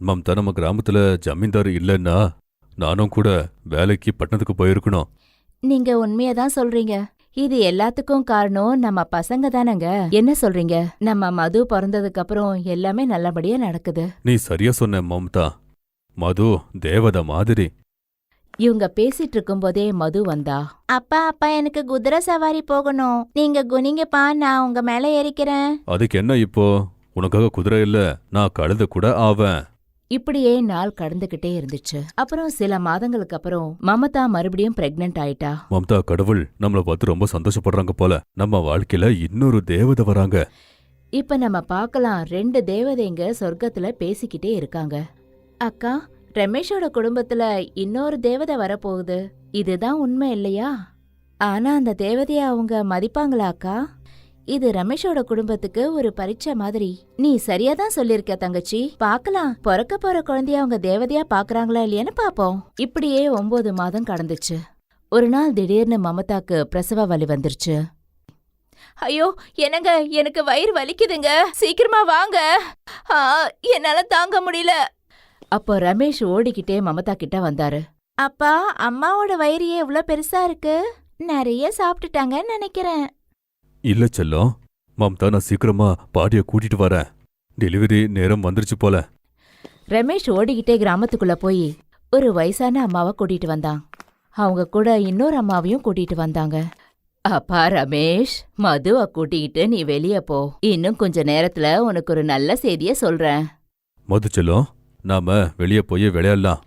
மம்தா நம்ம கிராமத்துல ஜமீன்தார் இல்லைன்னா நானும் கூட வேலைக்கு பட்டணத்துக்கு போயிருக்கணும். நீங்க உண்மையை தான் சொல்றீங்க. இது எல்லாத்துக்கும் காரணம் நம்ம பசங்க தானங்க. என்ன சொல்றீங்க? நம்ம மது பிறந்ததுக்கு அப்புறம் எல்லாமே நல்லபடியா நடக்குது. நீ சரியா சொன்ன மம்தா. மது தேவதை மாதிரி. இவங்க பேசிட்டு இருக்கும்போதே மது வந்தா. அப்பா அப்பா எனக்கு குதிரை சவாரி போகணும். நீங்க குனிங்கப்பா நான் உங்க மேல ஏறிக்கிறேன். அதுக்கு என்ன இப்போ? உனக்காக குதிரை இல்ல நான் கழுத கூட ஆவேன். இப்படியே நாள் கடந்துகிட்டே இருந்துச்சு. அப்புறம் சில மாதங்களுக்கு அப்புறம் மமதா மறுபடியும் பிரெக்னென்ட் ஆயிட்டா. மம்தா கடவுள் நம்மள பார்த்து ரொம்ப சந்தோஷப்படுறாங்க போல. நம்ம வாழ்க்கையில இன்னொரு தேவதை வராங்க. இப்ப நம்ம பார்க்கலாம் ரெண்டு தேவதைங்க சொர்க்கத்துல பேசிக்கிட்டே இருக்காங்க. அக்கா ரமேஷோட குடும்பத்துல இன்னொரு தேவதை வரப்போகுது. இதுதான் உண்மை இல்லையா? ஆனா அந்த தேவதைய அவங்க மதிப்பாங்களா அக்கா? இது ரமேஷோட குடும்பத்துக்கு ஒரு பரீட்சை மாதிரி. நீ சரியா தான் சொல்லிருக்க தங்கச்சி. பார்க்கலாம். பிறக்க போற குழந்தைய அவங்க தேவதையா பாக்குறாங்களா இல்லையான்னு பாப்போம் இப்படியே ஒன்பது மாதம் கடந்துச்சு. ஒரு நாள் திடீர்னு மமதாக்கு பிரசவ வலி வந்துருச்சு. ஐயோ என்னங்க? எனக்கு வயிறு வலிக்குதுங்க. சீக்கிரமா வாங்க. ஆ, என்னால தாங்க முடியல. அப்போ ரமேஷ் ஓடிக்கிட்டே மமதா கிட்ட வந்தாரு. அப்பா அம்மாவோட வயிறு ஏன் இவ்ளோ பெருசா இருக்கு? நிறைய சாப்பிட்டுட்டாங்கன்னு நினைக்கிறேன். இல்ல செல்லம் மம்தா நான் சீக்கிரமா பாடிய கூட்டிட்டு வரேன். டெலிவரி நேரம் வந்துருச்சு போல. ரமேஷ் ஓடிக்கிட்டே கிராமத்துக்குள்ள போய் ஒரு வயசான அம்மாவை கூட்டிட்டு வந்தான். அவங்க கூட இன்னொரு அம்மாவையும் கூட்டிட்டு வந்தாங்க. அப்பா ரமேஷ் மதுவை கூட்டிக்கிட்டு நீ வெளிய போ. இன்னும் கொஞ்ச நேரத்துல உனக்கு ஒரு நல்ல செய்திய சொல்றேன். மது செல்லம் நாம வெளியே போய் விளையாடலாம்.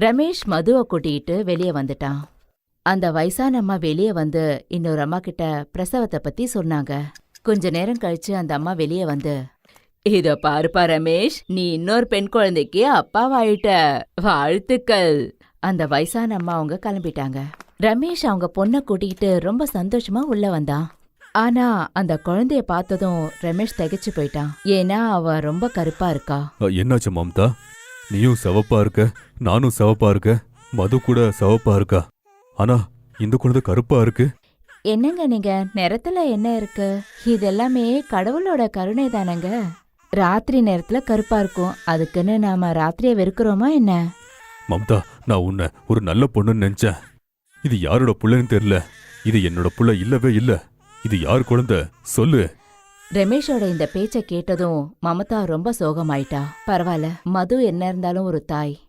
ரமேஷ் மதுவை கூட்டிட்டு வெளியே வந்துட்டான். அந்த வயசான அம்மா வெளியே வந்து இன்னொரு அம்மா கிட்ட பிரசவத்தை பத்தி சொன்னாங்க. கொஞ்ச நேரம் கழிச்சு அந்த அம்மா வெளியே வந்து இத பாருப்பா ரமேஷ் நீ இன்னொரு பெண் குழந்தைக்கு அப்பாவாயிட்ட வாழ்த்துக்கள். அந்த வயசான அம்மா அவங்க கிளம்பிட்டாங்க. ரமேஷ் அவங்க பொண்ணை கூட்டிக்கிட்டு ரொம்ப சந்தோஷமா உள்ள வந்தான். ஆனா அந்த குழந்தைய பார்த்ததும் ரமேஷ் திகைச்சு போயிட்டான். ஏன்னா அவ ரொம்ப கருப்பா இருக்கா. என்னாச்சு மம்தா? நீயும் சவப்பா இருக்க நானும் சவப்பா இருக்க மது கூட சவப்பா இருக்கா? ஆனா இந்த குழந்தை கருப்பா இருக்கு. என்னங்க நீங்க? நிறத்துல என்ன இருக்கு? இது எல்லாமே கடவுளோட கருணை தானங்க. ராத்திரி நேரத்துல கருப்பா இருக்கும். அதுக்குன்னு நாம ராத்திரிய வெறுக்கிறோமா என்ன? மம்தா நான் உன்னை ஒரு நல்ல பொண்ணுன்னு நினைச்சேன். இது யாரோட புள்ளைன்னு தெரியல. இது என்னோட புள்ள இல்லவே இல்ல. இது யார் குழந்தை? சொல்லு. ரமேஷோட இந்த பேச்ச கேட்டதும் மமதா ரொம்ப சோகமாயிட்டா. பரவாயில்ல மது என்ன இருந்தாலும் ஒரு தாய்.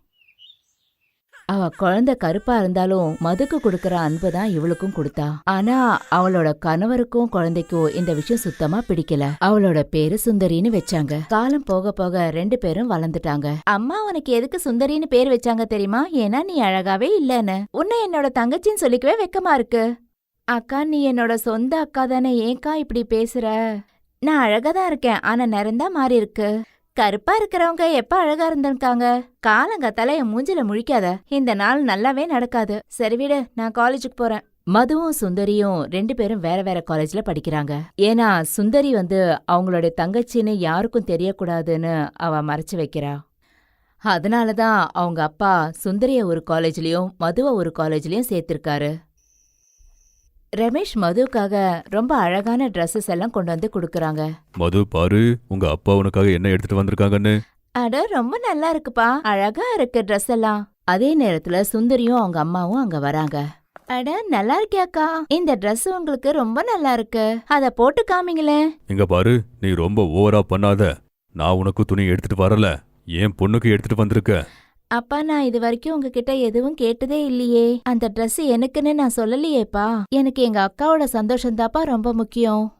அவ குழந்தை கருப்பா இருந்தாலும் மதுக்கு கொடுக்கற அன்பு தான் இவளுக்கும் கொடுத்தா. ஆனா அவளோட கணவருக்கும் குழந்தைக்கும் இந்த விஷயம் சுத்தமா பிடிக்கல. அவளோட பேரு சுந்தரின்னு வச்சாங்க. காலம் போக போக ரெண்டு பேரும் வளர்ந்துட்டாங்க. அம்மா உனக்கு எதுக்கு சுந்தரின்னு பேர் வச்சாங்க தெரியுமா? ஏன்னா நீ அழகாவே இல்லன்னு. உன்னை என்னோட தங்கச்சின்னு சொல்லிக்கவே வெக்கமா இருக்கு. அக்கா நீ என்னோட சொந்த அக்கா தானே. ஏக்கா இப்படி பேசுற? நான் அழகா தான் இருக்கேன். ஆனா நிறந்தா மாறி இருக்கு. கருப்பா இருக்கிறவங்க எப்ப அழகா இருந்திருக்காங்க? காலங்கத்தால என் மூஞ்சில முழிக்காத. இந்த நாள் நல்லாவே நடக்காது. சரி விடு நான் காலேஜுக்கு போறேன். மதுவும் சுந்தரியும் ரெண்டு பேரும் வேற வேற காலேஜ்ல படிக்கிறாங்க. ஏன்னா சுந்தரி வந்து அவங்களோட தங்கச்சின்னு யாருக்கும் தெரியக்கூடாதுன்னு அவ மறைச்சு வைக்கிறா. அதனாலதான் அவங்க அப்பா சுந்தரிய ஒரு காலேஜ்லயும் மதுவை ஒரு காலேஜ்லயும் சேர்த்திருக்காரு. ரமேஷ் மதுவுக்காக ரொம்ப அழகான ட்ரெஸ்ஸஸ் எல்லாம் கொண்டு வந்து கொடுக்கறாங்க. மது பாரு உங்க அப்பா உனக்காக என்ன எடுத்துட்டு வந்திருக்காங்கன்னு. அட ரொம்ப நல்லா இருக்குப்பா. அழகா இருக்கு ட்ரெஸ் எல்லாம். அதே நேரத்துல சுந்தரியும் அவங்க அம்மாவும் அங்க வராங்க. அட நல்லா இருக்கியாக்கா? இந்த Dress உங்களுக்கு ரொம்ப நல்லா இருக்கு. அத போட்டு காமிங்களேன். இங்க பாரு நீ ரொம்ப ஓவரா பண்ணாத. நான் உனக்கு துணி எடுத்துட்டு வரல. என் பொண்ணுக்கு எடுத்துட்டு வந்திருக்க. அப்பா நான் இது வரைக்கும் உங்ககிட்ட எதுவும் கேட்டதே இல்லையே. அந்த Dress எனக்குன்னு நான் சொல்லலையேப்பா. எனக்கு எங்க அக்காவோட சந்தோஷம் தாப்பா ரொம்ப முக்கியம்.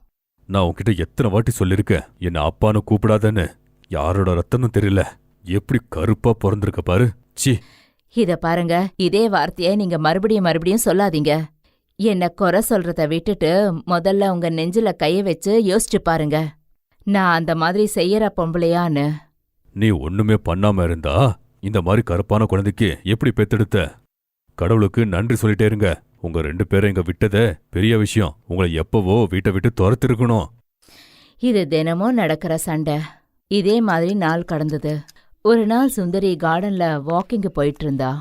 நான் உன்கிட்ட எத்தனை வாட்டி சொல்லிருக்கேன் என்ன அப்பான்னு கூப்பிடாதன்னு. யாரோட ரத்தனும் தெரியல. எப்படி கருப்பா பிறந்திருக்க பாரு. சி இத பாருங்க இதே வார்த்தைய நீங்க மறுபடியும் மறுபடியும் சொல்லாதீங்க. என்ன குறை சொல்றத விட்டுட்டு முதல்ல உங்க நெஞ்சில கைய வச்சு யோசிச்சு பாருங்க. நான் அந்த மாதிரி செய்யற பொம்பளையான்னு. நீ ஒண்ணுமே பண்ணாம இருந்தா இந்த மாதிரி கருப்பான குழந்தைக்கு எப்படி பெத்தெடுத்த? கடவுளுக்கு நன்றி சொல்லிட்டே இருங்க. உங்க ரெண்டு பேரும் இங்க விட்டத பெரிய விஷயம். உங்களை எப்பவோ வீட்டை விட்டு துரத்திருக்கணும். இது தினமும் நடக்கிற சண்டை. இதே மாதிரி நாள் கடந்தது. ஒரு நாள் சுந்தரி கார்டன்ல வாக்கிங் போயிட்டு இருந்தா.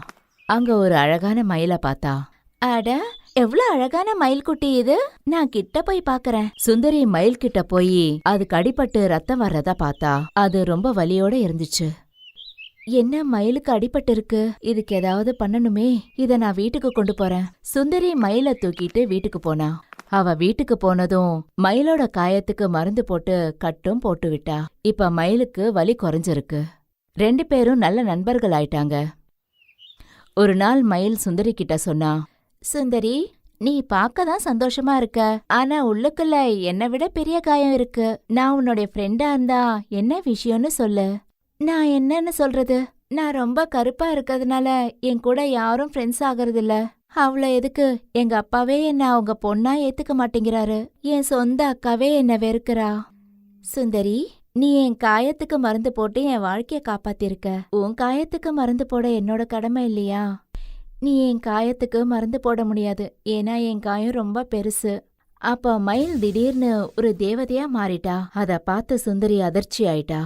அங்க ஒரு அழகான மயிலை பார்த்தா. அட எவ்வளவு அழகான மயில் குட்டி இது? நான் கிட்ட போய் பாக்குறேன் சுந்தரி மயில் கிட்ட போய் அதுக்கு அடிபட்டு ரத்தம் வர்றத பார்த்தா. அது ரொம்ப வலியோட இருந்துச்சு. என்ன மயிலுக்கு அடிபட்டு இருக்கு இதுக்கு ஏதாவது பண்ணணுமே? இத நான் வீட்டுக்கு கொண்டு போறேன். சுந்தரி மயில தூக்கிட்டு வீட்டுக்கு போனா. அவ வீட்டுக்கு போனதும் மயிலோட காயத்துக்கு மருந்து போட்டு கட்டும் போட்டு விட்டா. இப்ப மயிலுக்கு வலி குறைஞ்சிருக்கு. ரெண்டு பேரும் நல்ல நண்பர்கள் ஆயிட்டாங்க. ஒரு நாள் மயில் சுந்தரி கிட்ட சொன்னா சுந்தரி நீ பார்க்க தான் சந்தோஷமா இருக்க. ஆனா உள்ளுக்குள்ள என்னை விட பெரிய காயம் இருக்கு. நான் உன்னுடைய ஃப்ரெண்டா இருந்தா என்ன விஷயம்னு சொல்லு. நான் என்னன்னு சொல்றது? நான் ரொம்ப கருப்பா இருக்கிறதுனால என் கூட யாரும் ஃப்ரெண்ட்ஸ் ஆகறதில்ல. அவ்வளோ எதுக்கு? எங்க அப்பாவே என்ன அவங்க பொண்ணா ஏத்துக்க மாட்டேங்கிறாரு. என் சொந்த அக்காவே என்ன வெறுக்கிறா? சுந்தரி நீ என் காயத்துக்கு மருந்து போட்டு என் வாழ்க்கைய காப்பாத்திருக்க. உன் காயத்துக்கு மருந்து போட என்னோட கடமை இல்லையா? நீ என் காயத்துக்கு மருந்து போட முடியாது. ஏன்னா என் காயம் ரொம்ப பெருசு. அப்ப மயில் திடீர்னு ஒரு தேவதையா மாறிட்டா. அத பார்த்து சுந்தரி அதிர்ச்சி ஆயிட்டா.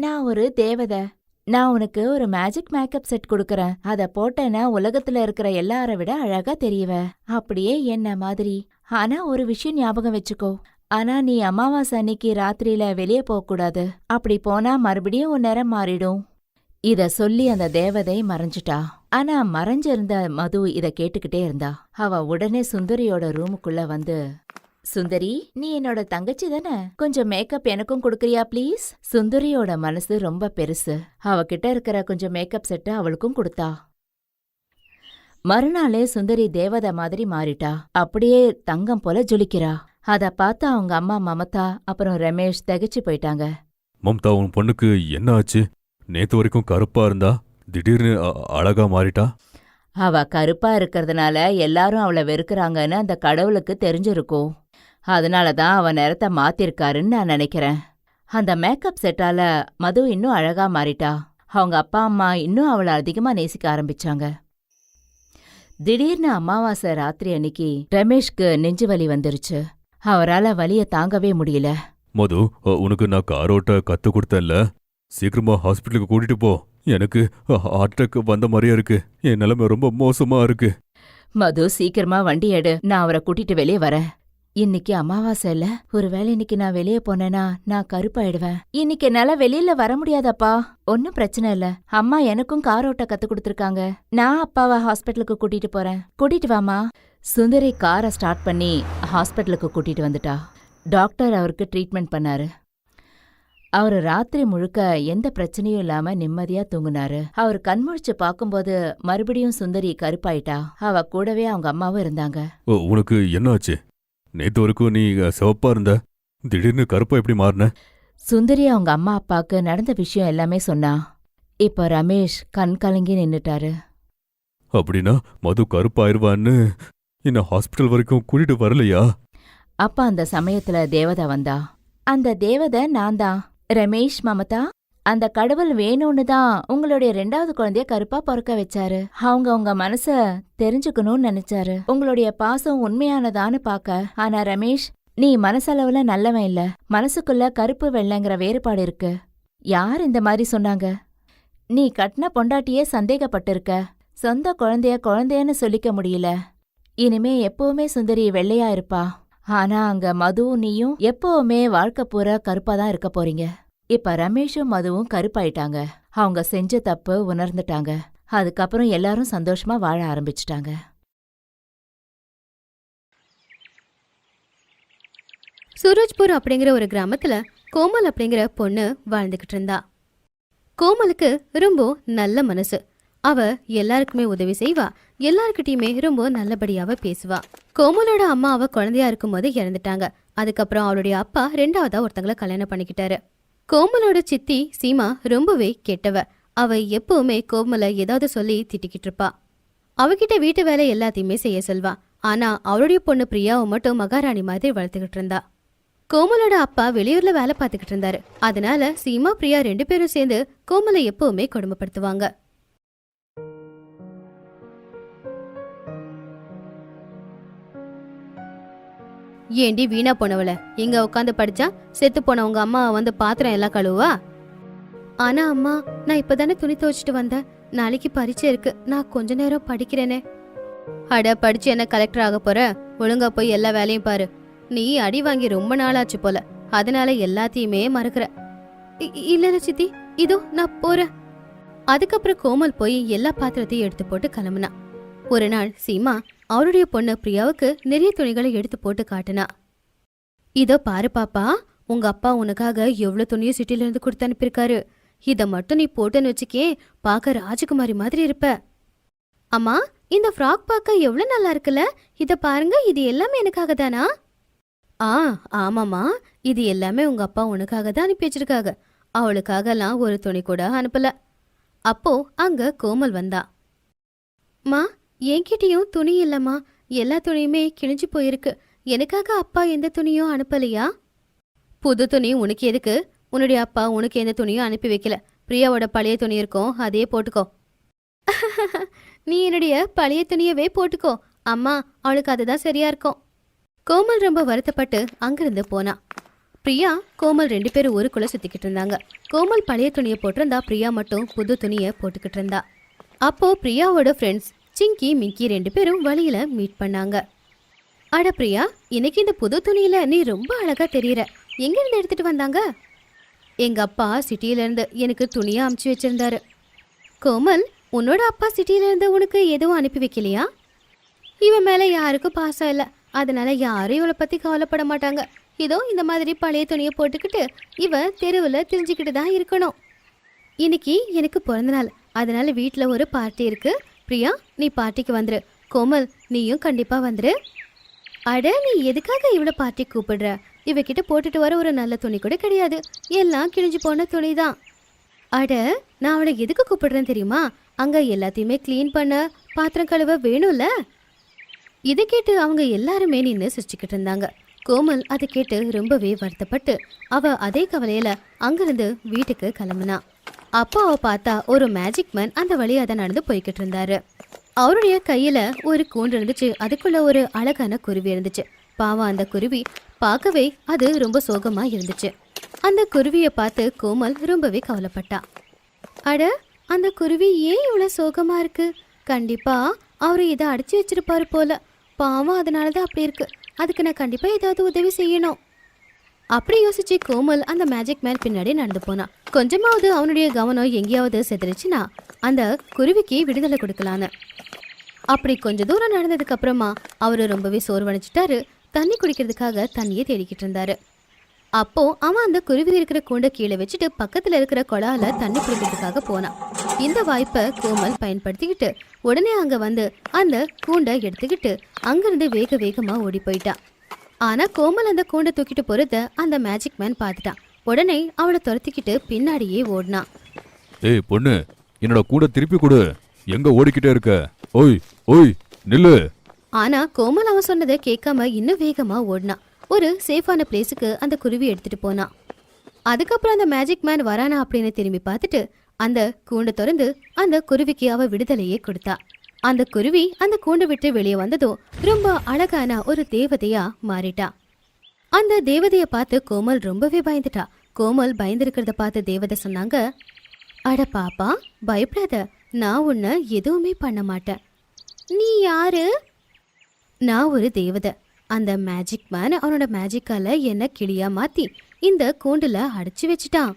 நான் ஒரு தேவதை. நான் உனக்கு ஒரு மேஜிக் மேக்கப் செட் கொடுக்கறேன். அத போட்டேன்னா உலகத்துல இருக்கிற எல்லார விட அழகா தெரியவ. அப்படியே என்ன மாதிரி? ஆனா ஒரு விஷயம் ஞாபகம் வச்சுக்கோ. ஆனா நீ அமாவாசை அன்னைக்கு ராத்திரியில வெளியே போக கூடாது. அப்படி போனா மறுபடியும் உன் நேரம் மாறிடும். இத சொல்லி அந்த தேவதை மறைஞ்சிட்டா. ஆனா மறைஞ்சிருந்த மது இத கேட்டுக்கிட்டே இருந்தா. அவ உடனே சுந்தரியோட ரூமுக்குள்ள வந்து சுந்தரி நீ என்னோட தங்கச்சி தானே? கொஞ்சம் மேக்கப் எனக்கும் கொடுக்கறியா ப்ளீஸ் சுந்தரியோட மனசு ரொம்ப பெருசு. அவகிட்ட இருக்கிற கொஞ்சம் மேக்கப் செட்டு அவளுக்கும் கொடுத்தா. மறுநாளே சுந்தரி தேவதை மாதிரி மாறிட்டா. அப்படியே தங்கம் போல ஜொலிக்கிறா. அத பார்த்து அவங்க அம்மா மமதா அப்புறம் ரமேஷ் திகைச்சு போயிட்டாங்க. மம்தா உன் பொண்ணுக்கு என்ன ஆச்சு? நேத்து வரைக்கும் கருப்பா இருந்தா திடீர்னு அழகா மாறிட்டா? அவ கருப்பா இருக்கறதுனால எல்லாரும் அவள வெறுக்கறாங்கன்னு அந்த கடவுளுக்கு தெரிஞ்சிருக்கும். அதனால தான் அவ நிறத்த மாத்திருக்காருன்னு நான் நினைக்கிறேன். அந்த மேக்கப் செட்டால மது இன்னும் அழகா மாறிட்டா. அவங்க அப்பா அம்மா இன்னும் அவளை அதிகமா நேசிக்க ஆரம்பிச்சாங்க. திடீர்னு அமாவாசை ராத்திரி அன்னைக்கு ரமேஷ்க்கு நெஞ்சு வலி வந்துருச்சு. அவரால வலிய தாங்கவே முடியல. மது உனக்கு நான் கார் ஓட்ட கத்து கொடுத்தேன்ல. சீக்கிரமா ஹாஸ்பிட்டலுக்கு கூட்டிட்டு போ. எனக்கு ஹார்ட் அட்டாக் வந்த மாதிரியா இருக்கு. என் நிலைமை ரொம்ப மோசமா இருக்கு. மது சீக்கிரமா வண்டி எடு. நான் அவரை கூட்டிட்டு வெளியே வரேன். இன்னைக்கு அமாவாசை இல்ல? ஒருவேளை இன்னைக்கு நான் வெளியே போனேனா நான் கருப்பாயிடுவேன். இன்னைக்கு என்னால வெளியில வர முடியாதப்பா. ஒன்னும் பிரச்சனை இல்ல. அம்மா எனக்கும் கார் ஓட்ட கத்து கொடுத்துருக்காங்க. நான் அப்பாவை ஹாஸ்பிட்டலுக்கு கூட்டிட்டு போறேன். கூட்டிட்டு வாமா சுந்தரி காரை ஸ்டார்ட் பண்ணி ஹாஸ்பிட்டலுக்கு கூட்டிட்டு வந்துட்டா. டாக்டர் அவருக்கு ட்ரீட்மெண்ட் பண்ணாரு. அவரு ராத்திரி முழுக்க எந்த பிரச்சனையும் இல்லாம நிம்மதியா தூங்குனாரு. அவர் கண்முழிச்சு பாக்கும்போது மறுபடியும் சுந்தரி கருப்பாயிட்டா. அவ கூடவே அவங்க அம்மாவும் இருந்தாங்க. உனக்கு என்ன ஆச்சு நேத்து வரைக்கும் நீ சிவப்பா இருந்த. திடீர்னு கருப்பா எப்படி மாறின? சுந்தரி அவங்க அம்மா அப்பாக்கு நடந்த விஷயம் எல்லாமே சொன்னா. இப்ப ரமேஷ் கண் கலங்கி நின்னுட்டாரு. அப்படின்னா மது கருப்பாயிருவான்னு என்ன ஹாஸ்பிட்டல் வரைக்கும் கூட்டிட்டு வரலையா? அப்ப அந்த சமயத்துல தேவதை வந்தா. அந்த தேவதை நான் தான். ரமேஷ் மமதா? அந்த கடவுள் வேணும்னு தான் உங்களுடைய ரெண்டாவது குழந்தைய கருப்பா பிறக்க வச்சாரு. அவங்க உங்க மனச தெரிஞ்சுக்கணும்னு நினைச்சாரு. உங்களுடைய பாசம் உண்மையானதான்னு பாக்க. ஆனா ரமேஷ் நீ மனசளவுல நல்லவன் இல்ல. மனசுக்குள்ள கருப்பு வெள்ளைங்கிற வேறுபாடு இருக்கு. யார் இந்த மாதிரி சொன்னாங்க? நீ கட்டின பொண்டாட்டியே சந்தேகப்பட்டிருக்க. சொந்த குழந்தைய குழந்தையன்னு சொல்லிக்க முடியல. இனிமே எப்பவுமே சுந்தரி வெள்ளையா இருப்பா. ஆனா அங்க மதுவும் நீயும் எப்பவுமே வாழ்க்கை பூரா கருப்பா தான் இருக்க போறீங்க. இப்ப ரமேஷும் மதுவும் கருப்பாயிட்டாங்க. அவங்க செஞ்ச தப்பு உணர்ந்துட்டாங்க. அதுக்கப்புறம் எல்லாரும் சந்தோஷமா வாழ ஆரம்பிச்சிட்டாங்க. சூரஜ்பூர் அப்படிங்கிற ஒரு கிராமத்துல கோமல் அப்படிங்கிற பொண்ணு வாழ்ந்துகிட்டு இருந்தா. கோமலுக்கு ரொம்ப நல்ல மனசு. அவ எல்லாருக்குமே உதவி செய்வா. எல்லாருக்கிட்டையுமே ரொம்ப நல்லபடியாவ பேசுவா. கோமலோட அம்மா அவ குழந்தையா இருக்கும்போது இறந்துட்டாங்க. அதுக்கப்புறம் அவளுடைய அப்பா ரெண்டாவதா ஒருத்தங்கள கல்யாணம் பண்ணிக்கிட்டாரு. கோமலோட சித்தி சீமா ரொம்பவே கெட்டவ. அவ எப்பவுமே கோமலை ஏதாவது சொல்லி திட்டிக்கிட்டு இருப்பா. அவகிட்ட வீட்டு வேலை எல்லாத்தையுமே செய்ய சொல்வா. ஆனா அவளுடைய பொண்ணு பிரியாவை மட்டும் மகாராணி மாதிரி வளர்த்துக்கிட்டு இருந்தா. கோமலோட அப்பா வெளியூர்ல வேலை பார்த்துக்கிட்டு இருந்தாரு. அதனால சீமா பிரியா ரெண்டு பேரும் சேர்ந்து கோமலை எப்பவுமே கொடுமைப்படுத்துவாங்க. ஏண்டி வீணா போனவள? இங்க உட்காந்து படிச்சா செத்து போன உங்க அம்மா வந்து பாத்திரம் எல்லாம் கழுவா? ஆனா அம்மா நான் இப்பதானே துணி துவைச்சிட்டு வந்தேன். நாளைக்கு பரீட்சை இருக்கு. நான் கொஞ்ச நேரம் படிக்கிறேனே. அட படிச்சு என்ன கலெக்டர் ஆக போற? ஒழுங்கா போய் எல்லா வேலையும் பாரு. நீ அடி வாங்கி ரொம்ப நாளாச்சு போல. அதனால எல்லாத்தையுமே மறக்கிற. இ- இல்ல சித்தி இதோ நான் போறேன். அதுக்கப்புறம் கோமல் போய் எல்லா பாத்திரத்தையும் எடுத்து போட்டு கிளம்புனா. ஒரு நாள் சீமா அவருடைய பொண்ணு பிரியாவுக்கு நிறைய துணிகளை எடுத்து போட்டு காட்டுனா. இதோ பாரு பாப்பா உங்க அப்பா உனக்காக எவ்வளவு துணியை சிட்டில இருந்து கொடுத்து அனுப்பியிருக்காரு. இத மட்டும் நீ போட்டுன்னு வச்சுக்கே பார்க்க ராஜகுமாரி மாதிரி இருப்ப. அம்மா இந்த ஃப்ராக் பார்க்க எவ்வளவு நல்லா இருக்குல்ல? இத பாருங்க இது எல்லாமே எனக்காக தானா? ஆ ஆமாம்மா. இது எல்லாமே உங்க அப்பா உனக்காக தான் அனுப்பி வச்சிருக்காங்க அவளுக்காகலாம் ஒரு துணி கூட அனுப்பல. அப்போ அங்க கோமல் வந்தா. மா என்கிட்டயும் துணி இல்லம்மா. எல்லா துணியுமே கிழிஞ்சு போயிருக்கு. எனக்காக அப்பா எந்த துணியும் அனுப்பலையா? புது துணி உனக்கு எதுக்கு? உன்னுடைய அப்பா உனக்கு எந்த துணியும் அனுப்பி வைக்கல. பிரியாவோட பழைய துணி இருக்கும். அதையே போட்டுக்கோ. நீ என்னுடைய பழைய துணியவே போட்டுக்கோ. அம்மா அவளுக்கு அதுதான் சரியா இருக்கும். கோமல் ரொம்ப வருத்தப்பட்டு அங்கிருந்து போனா. பிரியா கோமல் ரெண்டு பேரும் ஊருக்குள்ள சுத்திக்கிட்டு இருந்தாங்க. கோமல் பழைய துணியை போட்டிருந்தா பிரியா மட்டும் புது துணியை போட்டுக்கிட்டு இருந்தா. அப்போ பிரியாவோட ஃப்ரெண்ட்ஸ் சிங்கி மிக்கி ரெண்டு பேரும் வழியில மீட் பண்ணாங்க. அட பிரியா இன்னைக்கு இந்த புது துணியில நீ ரொம்ப அழகா தெரியற. எங்க இருந்து எடுத்துட்டு வந்தாங்க? எங்க அப்பா சிட்டியில இருந்து எனக்கு துணியா அமுச்சு வச்சிருந்தாரு. கோமல் உன்னோட அப்பா சிட்டியில இருந்து உனக்கு எதுவும் அனுப்பி வைக்கலையா? இவன் மேல யாருக்கும் பாசம் இல்ல. அதனால யாரும் இவளை பத்தி கவலைப்பட மாட்டாங்க. இதோ இந்த மாதிரி பழைய துணியை போட்டுக்கிட்டு இவ தெருவில் தெரிஞ்சுக்கிட்டு தான் இருக்கணும். இன்னைக்கு எனக்கு பிறந்த நாள் அதனால வீட்டில் ஒரு பார்ட்டி இருக்குது பிரியா நீ பார்ட்டிக்கு வந்துரு. கோமல் நீயும் கண்டிப்பா வந்துரு. அட நீ எதுக்காக இவ்வளோ பார்ட்டி கூப்பிடுற? இவகிட்ட போட்டுட்டு வர ஒரு நல்ல துணி கூட கிடையாது. எல்லாம் கிழிஞ்சு போன துணி தான் அட நான் அவளை எதுக்கு கூப்பிடுறேன் தெரியுமா? அங்க எல்லாத்தையுமே க்ளீன் பண்ண. பாத்திரம் கழுவ வேணும்ல? இதை கேட்டு அவங்க எல்லாருமே நின்று சிரிச்சுக்கிட்டு இருந்தாங்க. கோமல் அதை கேட்டு ரொம்பவே வருத்தப்பட்டு அவ அதே கவலையில அங்கிருந்து வீட்டுக்கு கிளம்புனா. அப்பாவை பார்த்தா ஒரு மேஜிக் மேன் அந்த வழியாக தான் நடந்து போய்கிட்டு இருந்தாரு. அவருடைய கையில் ஒரு கூண்டு இருந்துச்சு. அதுக்குள்ள ஒரு அழகான குருவி இருந்துச்சு. பாவம் அந்த குருவி பார்க்கவே அது ரொம்ப சோகமா இருந்துச்சு. அந்த குருவியை பார்த்து கோமல் ரொம்பவே கவலைப்பட்டா. அட அந்த குருவி ஏன் இவ்வளவு சோகமா இருக்கு? கண்டிப்பா அவரு இதை அடிச்சு வச்சிருப்பாரு போல. பாவம் அதனாலதான் அப்படி இருக்கு. அதுக்கு நான் கண்டிப்பா ஏதாவது உதவி செய்யணும். அப்படி யோசிச்சு கோமல் அந்த மேஜிக் மேன் பின்னாடி நடந்து போனான் கொஞ்சமாவது அவனுடைய கவனம் எங்கேயாவது செதறிச்சுன்னா அந்த குருவிக்கு விடுதலை கொடுக்கலான்னு. அப்படி கொஞ்ச தூரம் நடந்ததுக்கு அப்புறமா அவரு ரொம்பவே சோர்வடைஞ்சிட்டாரு. தண்ணி குடிக்கிறதுக்காக தண்ணியை தேடிக்கிட்டு இருந்தாரு. அப்போ அவன் அந்த குருவி இருக்கிற கூண்டை கீழே வச்சுட்டு பக்கத்துல இருக்கிற குழால தண்ணி குடிக்கிறதுக்காக போனான் இந்த வாய்ப்பை கோமல் பயன்படுத்திக்கிட்டு உடனே அங்க வந்து அந்த கூண்டை எடுத்துக்கிட்டு அங்கிருந்து வேக வேகமா ஓடி போயிட்டான் ஆனா கோமல் அந்த கூண்டை தூக்கிட்டு போறத அந்த மேஜிக் மேன் பார்த்துட்டான். உடனே அவளை துரத்திக்கிட்டு பின்னாடியே ஓடினான். ஏய் பொண்ணு என்னோட கூட திருப்பி கொடு. எங்க ஓடிக்கிட்டே இருக்க? ஓய் ஓய் நில்லு. ஆனா கோமல் அவன் சொன்னதை கேட்காம இன்னும் வேகமா ஓடினான். ஒரு சேஃபான பிளேஸுக்கு அந்த குருவி எடுத்துட்டு போனான். அதுக்கப்புறம் அந்த மேஜிக் மேன் வரானா அப்படின்னு திரும்பி பார்த்துட்டு அந்த கூண்டை திறந்து அந்த குருவிக்கு அவ விடுதலையே கொடுத்தா. அந்த குருவி அந்த கூண்டு விட்டு வெளியே வந்ததும் ரொம்ப அழகான ஒரு தேவதையா மாறிட்டா. அந்த தேவதைய பார்த்து கோமல் ரொம்பவே பயந்துட்டா. கோமல் பயந்துருக்கிறத பார்த்து தேவதை சொன்னாங்க அட பாப்பா பயப்படாத. நான் உன்னை எதுவுமே பண்ண மாட்டேன். நீ யாரு? நான் ஒரு தேவதை. அந்த மேஜிக் மேன் அவனோட மேஜிக்கால என்ன கிளியா மாத்தி இந்த கூண்டுல அடைச்சி வச்சிட்டான்.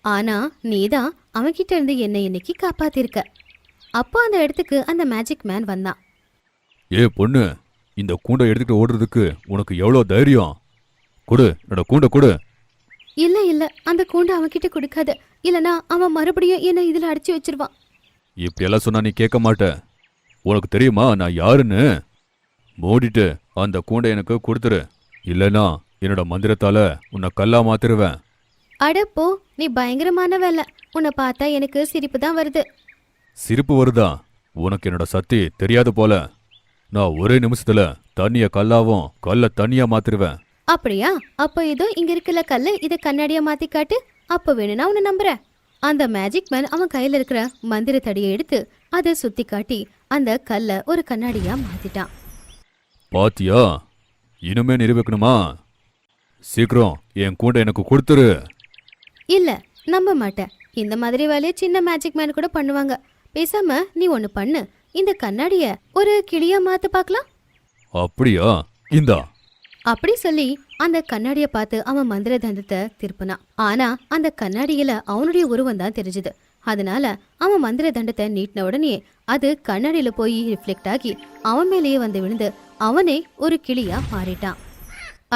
ஆனா நீதான் அவன்கிட்ட இருந்து என்னை இன்னைக்கு காப்பாத்திருக்க? அப்போ அந்த இடத்துக்கு அந்த மேஜிக் மேன் வந்தான். ஏ பொண்ணு இந்த கூண்டை எடுத்துக்கிட்டு ஓடுறதுக்கு உனக்கு எவ்வளோ தைரியம்? கொடு என்னோட கூண்டை கொடு. இல்ல இல்ல அந்த கூண்டு அவன்கிட்ட கொடுக்காத. இல்லனா அவன் மறுபடியும் என்ன இதுல அடைச்சு வச்சிருவான். இப்படியெல்லாம் சொன்னா நீ கேட்க மாட்ட. உனக்கு தெரியுமா நான் யாருன்னு? மூடிட்டு அந்த கூண்டை எனக்கு கொடுத்துரு. இல்லைனா என்னோட மந்திரத்தால உன்னை கல்லா மாத்திருவேன். அட போ நீ பயங்கரமான வேலை. உன்னை பார்த்தா எனக்கு சிரிப்பு தான் வருது. சிரிப்பு வருதா? உனக்கு என்னோட சக்தி தெரியாது போல. நான் ஒரே நிமிஷத்துல தண்ணிய கல்லாவும் கல்ல தண்ணியா மாத்திருவேன். அப்படியா? அப்ப இதோ இங்க இருக்கல கல்லு இத கண்ணாடியா மாத்தி காட்டு. அப்ப வேணும்னா உன்னை நம்புறேன். அந்த மேஜிக் மேன் அவன் கையில இருக்கிற மந்திர தடியை எடுத்து அதை சுத்தி காட்டி அந்த கல்ல ஒரு கண்ணாடியா மாத்திட்டான். பாத்தியா? இனிமே நிரூபிக்கணுமா? சீக்கிரம் என் கூண்டை எனக்கு கொடுத்துரு. இல்ல நம்ப மாட்டேன். இந்த மாதிரி வேலையை சின்ன மேஜிக் மேன் கூட பண்ணுவாங்க. பேசாம நீ ஒண்ணு பண்ணு. இந்த கண்ணாடிய ஒரு கிளியா மாத்து பார்க்கலாம் அப்படியா? இந்தா. அப்படி சொல்லி அந்த கண்ணாடிய பார்த்து அவன் மந்திர தந்தத்தை திருப்பினான். ஆனா அந்த கண்ணாடியில அவனுடைய உருவம் தான் தெரிஞ்சது. அதனால அவன் மந்திர தண்டத்தை நீட்டின உடனே அது கண்ணாடியில போய் ரிஃப்ளெக்ட் ஆகி அவன் மேலேயே வந்து விழுந்து அவனே ஒரு கிளியா மாறிட்டான்.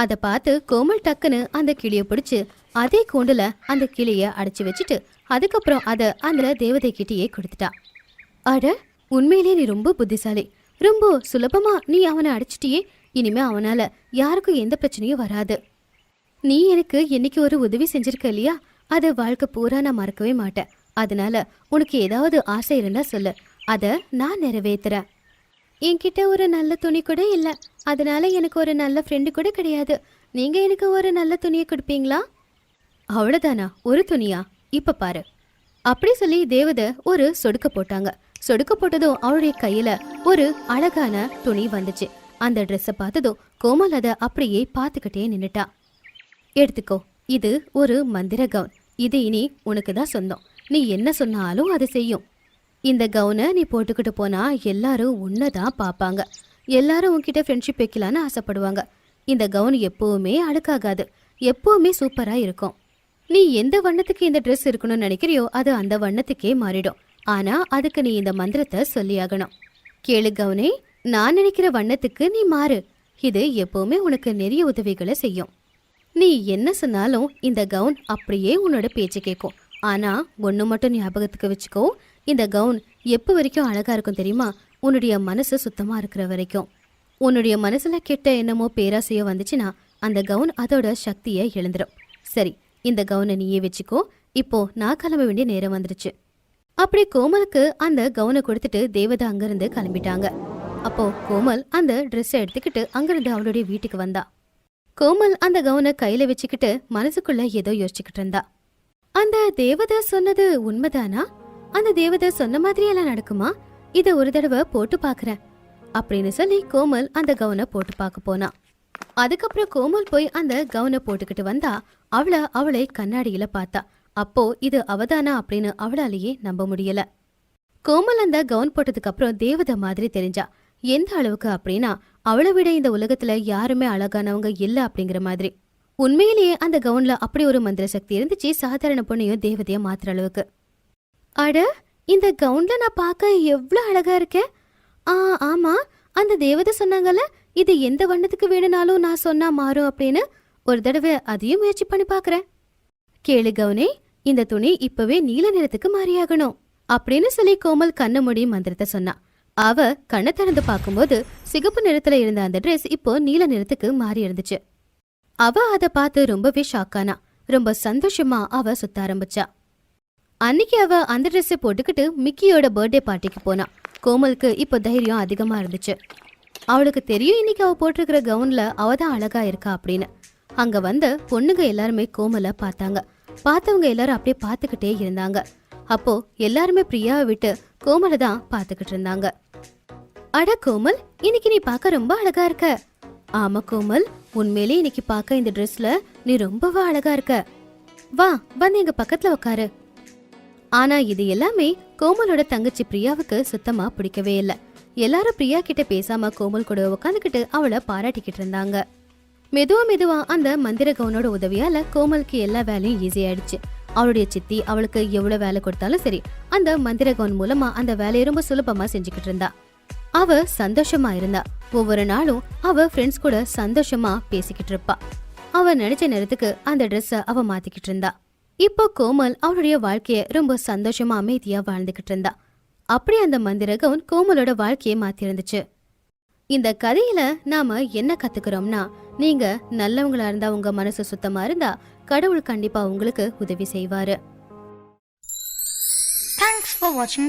அத பார்த்து கோமல் டக்குன்னு அந்த கிளிய பிடிச்சு அதே கூண்டுல அந்த கிளிய அடைச்சு வச்சுட்டு அதுக்கப்புறம் அத அந்த தேவதை கிட்டேயே கொடுத்துட்டா அட உண்மையிலே நீ ரொம்ப புத்திசாலி. ரொம்ப சுலபமா நீ அவனை அடிச்சிட்டியே. இனிமே அவனால யாருக்கும் எந்த பிரச்சனையும் வராது. நீ எனக்கு என்னைக்கு ஒரு உதவி செஞ்சிருக்க இல்லையா? அதை வாழ்க்கை பூரா நான் மறக்கவே மாட்டேன். அதனால உனக்கு ஏதாவது ஆசை இருந்தா சொல்லு. அதை நான் நிறைவேத்துறேன். என்கிட்ட ஒரு நல்ல துணி கூட இல்லை. அதனால எனக்கு ஒரு நல்ல ஃப்ரெண்டு கூட கிடையாது. நீங்க எனக்கு ஒரு நல்ல துணியை கொடுப்பீங்களா? அவ்வளோதானா ஒரு துணியா? இப்போ பாரு. அப்படி சொல்லி தேவதை ஒரு சொடுக்க போட்டாங்க. சொடுக்க போட்டதும் அவளுடைய கையில ஒரு அழகான துணி வந்துச்சு. அந்த ட்ரெஸ்ஸை பார்த்ததும் கோமல் அதை அப்படியே பார்த்துக்கிட்டே நின்னுட்டா. எடுத்துக்கோ இது ஒரு மந்திர கவுன் இது இனி உனக்கு தான் சொந்தம். நீ என்ன சொன்னாலும் அது செய்யும். இந்த கவுனை நீ போட்டுக்கிட்டு போனா எல்லாரும் உன்னை தான் பார்ப்பாங்க. எல்லாரும் உன்கிட்ட ஃப்ரெண்ட்ஷிப் வைக்கலான்னு ஆசைப்படுவாங்க. இந்த கவுன் எப்பவுமே அழுக்காகாது. எப்பவுமே சூப்பராக இருக்கும். நீ எந்த வண்ணத்துக்கு இந்த ட்ரெஸ் இருக்கணும்னு நினைக்கிறியோ அது அந்த வண்ணத்துக்கே மாறிடும். ஆனா அதுக்கு நீ இந்த மந்திரத்தை சொல்லியாகணும். கேளு கவுனே நான் நினைக்கிற வண்ணத்துக்கு நீ மாறு. இது எப்பவுமே உனக்கு நிறைய உதவிகளை செய்யும். நீ என்ன சொன்னாலும் இந்த கவுன் அப்படியே உன்னோட பேச்சு கேட்கும். ஆனா ஒன்று மட்டும் ஞாபகத்துக்கு வச்சுக்கோ இந்த கவுன் எப்போ வரைக்கும் அழகா இருக்கும் தெரியுமா? உன்னுடைய மனசு சுத்தமா இருக்கிற வரைக்கும். உன்னுடைய மனசுல கெட்ட என்னமோ பேராசையோ வந்துச்சுன்னா அந்த கவுன் அதோட சக்தியை இழந்துடும் சரி இந்த கவுனை நீயே வச்சுக்கோ. இப்போ நான் கிளம்ப வேண்டிய நேரம் வந்துருச்சு. அப்படி கோமலுக்கு அந்த கவுனை கொடுத்துட்டு தேவதை அங்கிருந்து கிளம்பிட்டாங்க. அப்போ கோமல் அந்த ட்ரெஸ்ஸை எடுத்துக்கிட்டு அங்கிருந்து அவளுடைய வீட்டுக்கு வந்தா. கோமல் அந்த கவுனை கையில வச்சுக்கிட்டு மனசுக்குள்ள ஏதோ யோசிச்சுக்கிட்டு இருந்தா. அந்த தேவதை சொன்னது உண்மைதானா? அந்த தேவதை சொன்ன மாதிரியெல்லாம் நடக்குமா? இத ஒரு தடவை போட்டு பாக்குறேன் அப்படின்னு சொல்லி கோமல் அந்த கவுனை போட்டு பார்க்க போனா. அதுக்கப்புறம் கோமல் போய் அந்த கவுனை போட்டுக்கிட்டு வந்தா அவள அவளை கண்ணாடியில பார்த்தா. அப்போ இது அவதானா அப்படின்னு அவளாலேயே நம்ப முடியல. கோமலந்த அந்த கவுன் போட்டதுக்கு அப்புறம் தேவதை மாதிரி தெரிஞ்சா எந்த அளவுக்கு அப்படின்னா அவளை விட இந்த உலகத்துல யாருமே அழகானவங்க இல்ல அப்படிங்கிற மாதிரி. உண்மையிலேயே அந்த கவுன்ல அப்படி ஒரு மந்திர சக்தி இருந்துச்சு சாதாரண பொண்ணையும் தேவதைய மாத்துற அளவுக்கு. அட இந்த கவுன்ல நான் பார்க்க எவ்வளவு அழகா இருக்கேன் ஆ ஆமா அந்த தேவதை சொன்னாங்கல்ல இது எந்த வண்ணத்துக்கு வேணும்னாலும் நான் சொன்னா மாறும் அப்படின்னு. ஒரு தடவை அதையும் முயற்சி பண்ணி பாக்குறேன் கேளு கவுனே இந்த துணி இப்பவே நீல நிறத்துக்கு மாறியாகணும் அப்படின்னு சொல்லி கோமல் கண்ண மூடி மந்திரத்தை சொன்னா. அவ கண்ணை திறந்து பார்க்கும்போது சிகப்பு நிறத்துல இருந்த அந்த ட்ரெஸ் இப்போ நீல நிறத்துக்கு மாறி இருந்துச்சு. அவ அதை பார்த்து ரொம்பவே ஷாக்கானா ரொம்ப சந்தோஷமா அவ சுத்த ஆரம்பிச்சா. அன்னைக்கு அவ அந்த ட்ரெஸ்ஸை போட்டுக்கிட்டு மிக்கியோட பர்த்டே பார்ட்டிக்கு போனா. கோமலுக்கு இப்போ தைரியம் அதிகமா இருந்துச்சு. அவளுக்கு தெரியும் இன்னைக்கு அவ போட்டிருக்கிற கவுன்ல அவ தான் அழகா இருக்கா அப்படின்னு. அங்க வந்த பொண்ணுங்க எல்லாருமே கோமலை பார்த்தாங்க. பார்த்தவங்க எல்லாரும் அப்படியே பார்த்துக்கிட்டே இருந்தாங்க. அப்போ எல்லாருமே பிரியாவை விட்டு கோமலை தான் பார்த்துக்கிட்டு இருந்தாங்க. அட கோமல் இன்னைக்கு நீ பார்க்க ரொம்ப அழகா இருக்க. ஆமா கோமல் உண்மையிலே இன்னைக்கு பார்க்க இந்த ட்ரெஸ்ல நீ ரொம்பவா அழகா இருக்க. வா வந்து எங்க பக்கத்துல உட்காரு ஆனா இது எல்லாமே கோமலோட தங்கச்சி பிரியாவுக்கு சுத்தமா பிடிக்கவே இல்லை. எல்லாரும் பிரியா கிட்ட பேசாம கோமல் கூட உட்காந்துக்கிட்டு அவளை பாராட்டிக்கிட்டு இருந்தாங்க. மெதுவா மெதுவா அந்த மந்திர கவுனோட உதவியால கோமலுக்கு எல்லா வேலையும் ஈஸியாயிடுச்சு அவளுடைய சித்தி அவளுக்கு எவ்வளவு வேலை கொடுத்தாலும் சரி அந்த மந்திர கவுன் மூலமா அந்த வேலையை ரொம்ப சுலபமா செஞ்சுக்கிட்டு இருந்தா. அவ சந்தோஷமா இருந்தா. ஒவ்வொரு நாளும் அவ ஃப்ரெண்ட்ஸ் கூட சந்தோஷமா பேசிக்கிட்டு இருப்பா. அவ நினைச்ச நேரத்துக்கு அந்த ட்ரெஸ்ஸ அவ மாத்திக்கிட்டு இருந்தா. இப்போ கோமல் அவளுடைய வாழ்க்கைய ரொம்ப சந்தோஷமா அமைதியா வாழ்ந்துகிட்டு இருந்தா. அப்படி அந்த மந்திர கவுன் கோமலோட வாழ்க்கையை மாத்தி இருந்துச்சு இந்த கதையில நாம என்ன கத்துக்கிறோம்னா நீங்க நல்லவங்களா இருந்தா உங்க மனசு சுத்தமா இருந்தா கடவுள் கண்டிப்பா உங்களுக்கு உதவி செய்வாரு Thanks for watching.